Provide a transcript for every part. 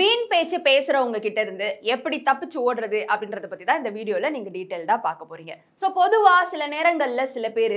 வீண் பேச்சு பேசுறவங்க கிட்ட இருந்து எப்படி தப்பிச்சு ஓடுறது அப்படின்றத பத்தி தான் இந்த வீடியோல நீங்க டீட்டெயில்டா பார்க்க போறீங்க. ஸோ பொதுவா சில நேரங்கள்ல சில பேர்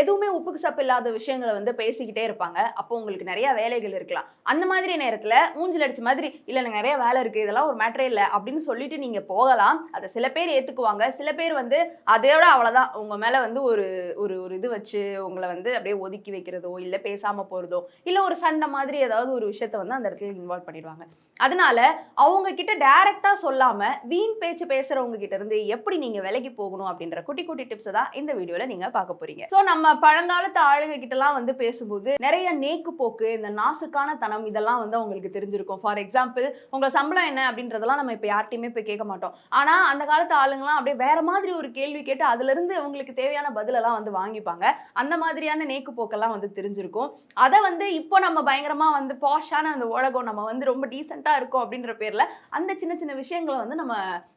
எதுவுமே உப்புக்கு சப்பு இல்லாத விஷயங்களை வந்து பேசிக்கிட்டே இருப்பாங்க. அப்போ உங்களுக்கு நிறைய வேலைகள் இருக்கலாம். அந்த மாதிரி நேரத்தில் மூஞ்சில் அடிச்ச மாதிரி இல்லை நிறைய வேலை இருக்கு இதெல்லாம் ஒரு மேட்டரே இல்லை அப்படின்னு சொல்லிட்டு நீங்க போகலாம். அதை சில பேர் ஏத்துக்குவாங்க. சில பேர் வந்து அதையோட அவ்வளோதான் உங்க மேல வந்து ஒரு ஒரு ஒரு இது வச்சு உங்களை வந்து அப்படியே ஒதுக்கி வைக்கிறதோ இல்லை பேசாம போறதோ இல்லை ஒரு சண்டை மாதிரி ஏதாவது ஒரு விஷயத்த வந்து அந்த இடத்துல இன்வால்வ் பண்ணிடுவாங்க. அதனால அவங்க கிட்ட டைரக்டா சொல்லாம வீண் பேச்சு பேசுறவங்க கிட்ட இருந்து எப்படி நீங்க விலகி போகணும் அப்படின்ற குட்டி குட்டி டிப்ஸ் தான் இந்த வீடியோல நீங்க பார்க்க போறீங்க. ஸோ நம்ம பழங்காலத்து ஆளுங்க கிட்டலாம் வந்து பேசும்போது நிறைய நேக்கு போக்கு இந்த நாசுக்கான தனம் இதெல்லாம் வந்து அவங்களுக்கு தெரிஞ்சிருக்கும். ஃபார் எக்ஸாம்பிள் உங்க சம்பளம் என்ன அப்படின்றதெல்லாம் நம்ம இப்போ யார்ட்டையுமே போய் கேட்க மாட்டோம். ஆனால் அந்த காலத்து ஆளுங்கலாம் அப்படியே வேற மாதிரி ஒரு கேள்வி கேட்டு அதுலேருந்து அவங்களுக்கு தேவையான பதிலெல்லாம் வந்து வாங்கிப்பாங்க. அந்த மாதிரியான நேக்கு போக்கெல்லாம் வந்து தெரிஞ்சிருக்கும். அதை வந்து இப்போ நம்ம பயங்கரமாக வந்து பாஷான அந்த உலகம் நம்ம வந்து ரொம்ப டீசெண்டாக இருக்கோம் அப்படின்ற பேரில் அந்த சின்ன சின்ன விஷயங்களை வந்து நம்ம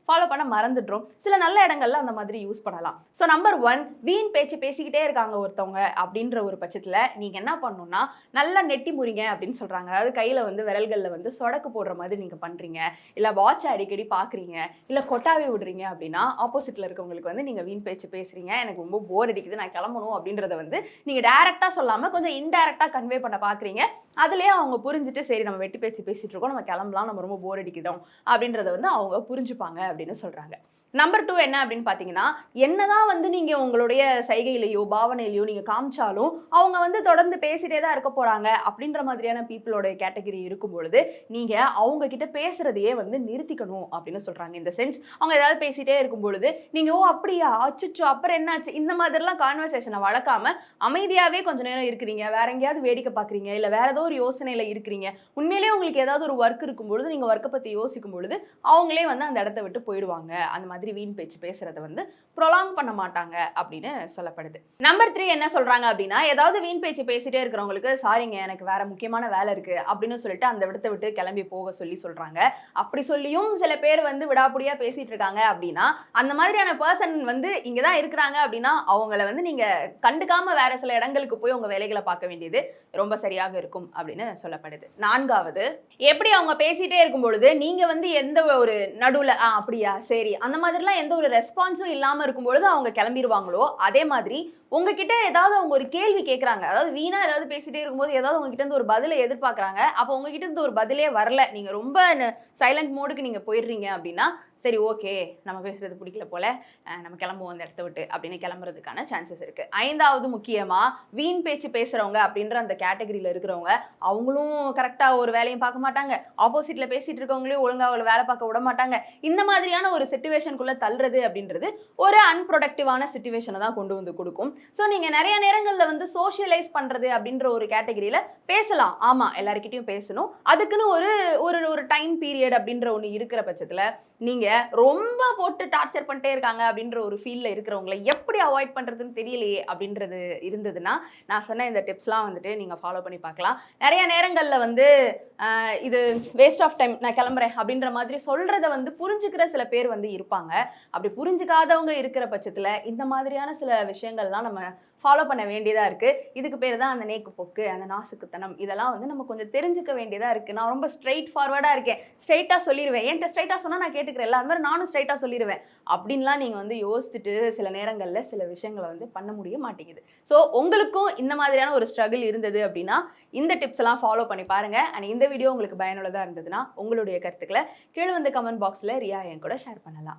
ஃபாலோ பண்ண மறந்துடுறோம். சில நல்ல இடங்கள்ல அந்த மாதிரி யூஸ் பண்ணலாம். ஸோ நம்பர் ஒன் வீண் பேச்சு பேசிக்கிட்டே இருக்காங்க ஒருத்தவங்க அப்படின்ற ஒரு பட்சத்தில் நீங்கள் என்ன பண்ணணும்னா நல்லா நெட்டி முறிங்க அப்படின்னு சொல்கிறாங்க அதாவது கையில் வந்து விரல்களில் வந்து சொடக்கு போடுற மாதிரி நீங்கள் பண்ணுறீங்க இல்லை வாட்சை அடிக்கடி பார்க்குறீங்க இல்லை கொட்டாவே விடுறீங்க அப்படின்னா ஆப்போசிட்டில் இருக்கவங்களுக்கு வந்து நீங்கள் வீண் பேச்சு பேசுறீங்க. எனக்கு ரொம்ப போர் அடிக்குது நான் கிளம்பணும் அப்படின்றத வந்து நீங்கள் டேரெக்டாக சொல்லாமல் கொஞ்சம் இன்டைரக்டா கன்வே பண்ண பார்க்குறீங்க அதுலேயே அவங்க புரிஞ்சுட்டு சரி நம்ம வெட்டி பேச்சு பேசிகிட்டு இருக்கோம். நம்ம கிளம்பலாம். நம்ம ரொம்ப போர் அடிக்கிறோம் அப்படின்றத வந்து அவங்க புரிஞ்சுப்பாங்க அப்படின்னு சொல்கிறாங்க நம்பர் டூ என்ன அப்படின்னு பார்த்தீங்கன்னா என்னதான் வந்து நீங்கள் உங்களுடைய சைகையிலையோ பாவனையிலையோ நீங்க காமிச்சாலும் அவங்க வந்து தொடர்ந்து பேசிட்டே தான் இருக்க போறாங்க அப்படின்ற மாதிரியான பீப்புளோட கேட்டகரி இருக்கும் பொழுது நீங்க அவங்க கிட்ட பேசுறதையே வந்து நிறுத்திக்கணும் அப்படின்னு சொல்றாங்க. இந்த சென்ஸ் அவங்க ஏதாவது பேசிட்டே இருக்கும் பொழுது நீங்க ஓ அப்படியா? அச்சுச்சோ அப்புறம் என்னாச்சு? இந்த மாதிரிலாம் கான்வர்சேஷனை வளர்க்காம அமைதியாவே கொஞ்ச நேரம் இருக்கிறீங்க. வேற எங்கேயாவது வேடிக்கை பார்க்குறீங்க இல்ல வேற ஏதோ ஒரு யோசனையில இருக்கிறீங்க. உண்மையிலேயே உங்களுக்கு ஏதாவது ஒரு ஒர்க் இருக்கும் பொழுது நீங்க ஒர்க்கை பத்தி யோசிக்கும் பொழுது அவங்களே வந்து அந்த இடத்த விட்டு போயிடுவாங்க. அந்த மாதிரி வீண் பேச்சு பேசுறத வந்து ப்ரொலாங் பண்ண மாட்டாங்க அப்படின்னு சொல்லப்படுது. நம்பர் த்ரீ என்ன சொல்றாங்க அப்படின்னா ஏதாவது வீண் பேச்சு பேசிட்டே இருக்கிறவங்களுக்கு சாரிங்க எனக்கு வேற முக்கியமான வேலை இருக்கு அப்படின்னு சொல்லிட்டு அந்த விடத்தை விட்டு கிளம்பி போக சொல்லி சொல்றாங்க. அப்படி சொல்லியும் சில பேர் வந்து விடாப்புடியா பேசிட்டு இருக்காங்க அப்படின்னா அந்த மாதிரியான பர்சன் வந்து இங்க தான் இருக்கிறாங்க அப்படின்னா அவங்கள வந்து நீங்க கண்டுக்காம வேற சில இடங்களுக்கு போய் உங்க வேலைகளை பார்க்க வேண்டியது ரொம்ப சரியாக இருக்கும் அப்படின்னு சொல்லப்படுது. நான்காவது எப்படி அவங்க பேசிட்டே இருக்கும் பொழுது நீங்க வந்து எந்த ஒரு நடுவுல ஆ அப்படியா சரி அந்த மாதிரிலாம் எந்த ஒரு ரெஸ்பான்ஸும் இல்லாம இருக்கும் பொழுது அவங்க கிளம்பிடுவாங்களோ அதே மாதிரி உங்ககிட்ட ஏதாவது அவங்க ஒரு கேள்வி கேட்குறாங்க அதாவது வீணா ஏதாவது பேசிட்டே இருக்கும்போது ஏதாவது உங்ககிட்ட இருந்து ஒரு பதிலை எதிர்பார்க்குறாங்க அப்போ உங்ககிட்ட இருந்து ஒரு பதிலே வரல. நீங்கள் ரொம்ப சைலண்ட் மோடுக்கு நீங்கள் போயிடுறீங்க அப்படின்னா சரி ஓகே நம்ம பேசுறது பிடிக்கல போல. நம்ம கிளம்புவோம் அந்த இடத்த விட்டு அப்படின்னு கிளம்புறதுக்கான சான்சஸ் இருக்கு. ஐந்தாவது முக்கியமா வீண் பேச்சு பேசுறவங்க அப்படின்ற அந்த கேட்டகரியில இருக்கிறவங்க அவங்களும் கரெக்டா ஒரு வேலையும் பார்க்க மாட்டாங்க. ஆப்போசிட்ல பேசிட்டு இருக்கவங்களையும் ஒழுங்கா அவளை வேலை பார்க்க விட மாட்டாங்க. இந்த மாதிரியான ஒரு சுச்சுவேஷனுக்குள்ள தள்ளுறது அப்படின்றது ஒரு அன்ப்ரொடக்டிவான சுச்சுவேஷனை தான் கொண்டு வந்து கொடுக்கும். ஸோ நீங்க நிறைய நேரங்களில் வந்து சோஷியலைஸ் பண்றது அப்படின்ற ஒரு கேட்டகரியில பேசலாம். ஆமா எல்லாருக்கிட்டையும் பேசணும். அதுக்குன்னு ஒரு ஒரு ஒரு டைம் பீரியட் அப்படின்ற ஒன்று இருக்கிற பட்சத்துல நீங்க ரொம்ப போட்டு டார்ச்சர் பண்ணிட்டே இருக்காங்க அப்படின்ற ஒரு ஃபீல்ல இருக்கிறவங்களை எப்படி அவாய்ட் பண்றதுன்னு தெரியலையே அப்படின்றது இருந்ததுன்னா நான் சொன்ன இந்த டிப்ஸ்லாம் வந்துட்டு நீங்க ஃபாலோ பண்ணி பார்க்கலாம். நிறைய நேரங்களில் வந்து இது வேஸ்ட் ஆஃப் டைம் நான் கிளம்புறேன் அப்படின்ற மாதிரி சொல்றத வந்து புரிஞ்சுக்கிற சில பேர் வந்து இருப்பாங்க. அப்படி புரிஞ்சுக்காதவங்க இருக்கிற பட்சத்தில் இந்த மாதிரியான சில விஷயங்கள்லாம் நம்ம ஃபாலோ பண்ண வேண்டியதாக இருக்குது இதுக்கு பேர் தான் அந்த நேக்கு போக்கு அந்த நாசுக்குத்தனம். இதெல்லாம் வந்து நம்ம கொஞ்சம் தெரிஞ்சுக்க வேண்டியதாக இருக்குது நான் ரொம்ப ஸ்ட்ரைட் ஃபார்வர்டாக இருக்கேன். ஸ்ட்ரைட்டாக சொல்லிடுவேன் என்கிட்ட ஸ்ட்ரைட்டாக சொன்னால் நான் கேட்டுக்கிறேன் எல்லா மாதிரி நானும் ஸ்ட்ரைட்டாக சொல்லிடுவேன் அப்படின்லாம் நீங்கள் வந்து யோசிச்சுட்டு சில நேரங்களில் சில விஷயங்களை வந்து பண்ண முடிய மாட்டேங்குது. ஸோ உங்களுக்கும் இந்த மாதிரியான ஒரு ஸ்ட்ரகிள் இருந்தது அப்படின்னா இந்த டிப்ஸ் எல்லாம் ஃபாலோ பண்ணி பாருங்கள் அண்ட் இந்த வீடியோ உங்களுக்கு பயனுள்ளதாக இருந்ததுன்னா உங்களுடைய கருத்துக்களை கீழே வந்து கமெண்ட் பாக்ஸில் ரியா என் கூட ஷேர் பண்ணலாம்.